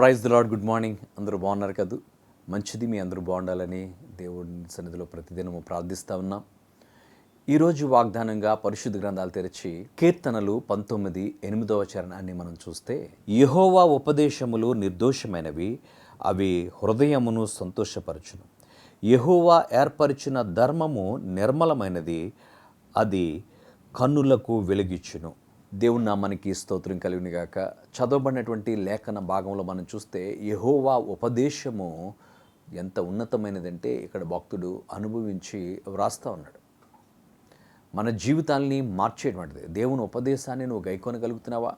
Praise the Lord good morning. అందరూ బాగున్నారు కదూ? మంచిది మీ అందరూ బాగుండాలని దేవుడి సన్నిధిలో ప్రతిదినము ప్రార్థిస్తూ ఉన్నాం. ఈరోజు వాగ్దానంగా పరిశుద్ధ గ్రంథాలు తెరిచి కీర్తనలు పంతొమ్మిది ఎనిమిదవ చరణాన్ని మనం చూస్తే యహోవా ఉపదేశములు నిర్దోషమైనవి అవి హృదయమును సంతోషపరచును. యహోవా ఏర్పరిచిన ధర్మము నిర్మలమైనది అది కన్నులకు వెలిగిచ్చును. దేవుని నామానికి స్తోత్రం కలిగిన గాక. చదవబడినటువంటి లేఖన భాగంలో మనం చూస్తే యహోవా ఉపదేశము ఎంత ఉన్నతమైనదంటే ఇక్కడ భక్తుడు అనుభవించి వ్రాస్తూ ఉన్నాడు. మన జీవితాల్ని మార్చేటువంటిది. దేవుని ఉపదేశాన్ని నువ్వు గైకొనగలుగుతున్నావా?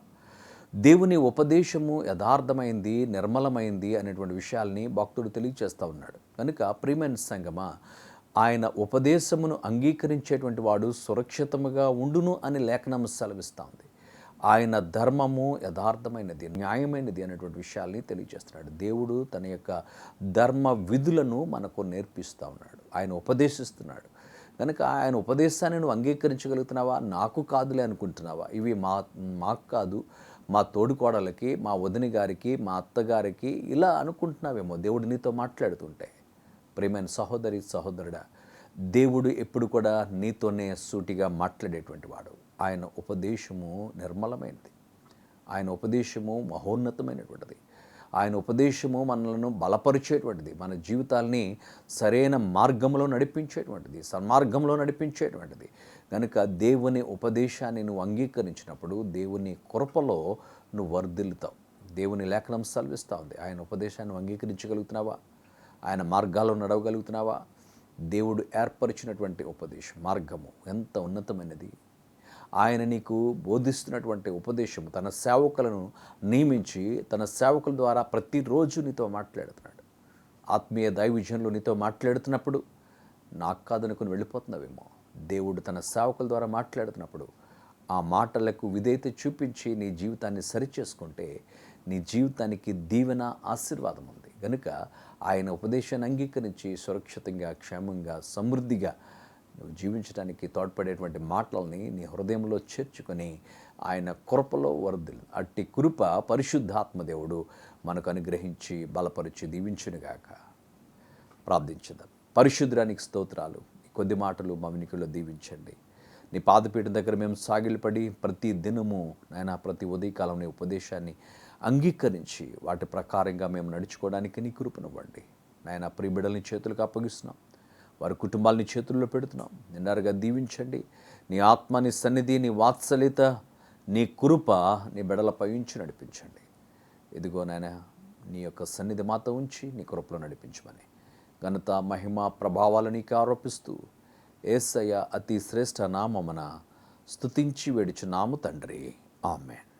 దేవుని ఉపదేశము యథార్థమైంది నిర్మలమైంది అనేటువంటి విషయాల్ని భక్తుడు తెలియచేస్తూ ఉన్నాడు. కనుక ప్రియమైన సంగమ ఆయన ఉపదేశమును అంగీకరించేటువంటి వాడు సురక్షితముగా ఉండును అని లేఖనం సెలవిస్తోంది ఆయన ధర్మము యథార్థమైనది న్యాయమైనది అనేటువంటి విషయాల్ని తెలియజేస్తున్నాడు. దేవుడు తన యొక్క ధర్మ విధులను మనకు నేర్పిస్తూ ఉన్నాడు. ఆయన ఉపదేశిస్తున్నాడు. కనుక ఆయన ఉపదేశాన్ని నువ్వు అంగీకరించగలుగుతున్నావా? నాకు కాదులే అనుకుంటున్నావా? ఇవి మా మాకు కాదు. మా తోడుకోడలకి మా వదిన గారికి మా అత్తగారికి ఇలా అనుకుంటున్నావేమో దేవుడు నీతో మాట్లాడుతుంటే. ప్రేమైన సహోదరి సహోదరుడా దేవుడు ఎప్పుడు కూడా నీతోనే సూటిగా మాట్లాడేటువంటి వాడు. ఆయన ఉపదేశము నిర్మలమైనది. ఆయన ఉపదేశము మహోన్నతమైనటువంటిది. ఆయన ఉపదేశము మనలను బలపరిచేటువంటిది. మన జీవితాల్ని సరైన మార్గంలో నడిపించేటువంటిది. సన్మార్గంలో నడిపించేటువంటిది. కనుక దేవుని ఉపదేశాన్ని నువ్వు అంగీకరించినప్పుడు దేవుని కృపలో నువ్వు వర్ధిల్లుతావు. దేవుని లేఖనం సెలవిస్తూ ఉంది. ఆయన ఉపదేశాన్ని అంగీకరించగలుగుతున్నావా? ఆయన మార్గాల్లో నడవగలుగుతున్నావా? దేవుడు ఏర్పరిచినటువంటి ఉపదేశం మార్గము ఎంత ఉన్నతమైనది. ఆయన నీకు బోధిస్తున్నటువంటి ఉపదేశము తన సేవకులను నియమించి తన సేవకుల ద్వారా ప్రతిరోజు నీతో మాట్లాడుతున్నాడు. ఆత్మీయ దైవిజయంలో నీతో మాట్లాడుతున్నప్పుడు నాకు కాదనుకుని వెళ్ళిపోతున్నావేమో. దేవుడు తన సేవకుల ద్వారా మాట్లాడుతున్నప్పుడు ఆ మాటలకు విధేయత చూపించి నీ జీవితాన్ని సరిచేసుకుంటే నీ జీవితానికి దీవెన ఆశీర్వాదం ఉంది. కనుక ఆయన ఉపదేశాన్ని అంగీకరించి సురక్షితంగా క్షేమంగా సమృద్ధిగా నువ్వు జీవించడానికి తోడ్పడేటువంటి మాటలని నీ హృదయంలో చేర్చుకొని ఆయన కృపలో వరదలు అట్టి కృప పరిశుద్ధాత్మదేవుడు మనకు అనుగ్రహించి బలపరిచి దీవించునుగాక. ప్రార్థించదాం. పరిశుద్ధానికి స్తోత్రాలు. కొద్ది మాటలు మా వినికిలో దీవించండి. నీ పాదపీఠం దగ్గర మేము సాగిలపడి ప్రతి దినము నాయన ప్రతి ఉదయకాలం నీ ఉపదేశాన్ని అంగీకరించి వాటి ప్రకారంగా మేము నడుచుకోవడానికి నీ కృపనివ్వండి నాయన ప్రియబిడల్ని చేతులకు అప్పగిస్తున్నాం. వారి కుటుంబాలని చేతుల్లో పెడుతున్నాం. నిండారుగా దీవించండి. నీ ఆత్మ నీ సన్నిధి నీ వాత్సల్యత నీ కృప నీ బెడలపై ఉంచి నడిపించండి. ఇదిగో నాయన నీ యొక్క సన్నిధి మాతో ఉంచి నీ కృపలో నడిపించమని ఘనత మహిమ ప్రభావాలు నీకు ఆరోపిస్తూ ఏసయ్య అతి శ్రేష్ఠ నామమున స్తుతించి వేడుచున్నాము తండ్రి. ఆమెన్.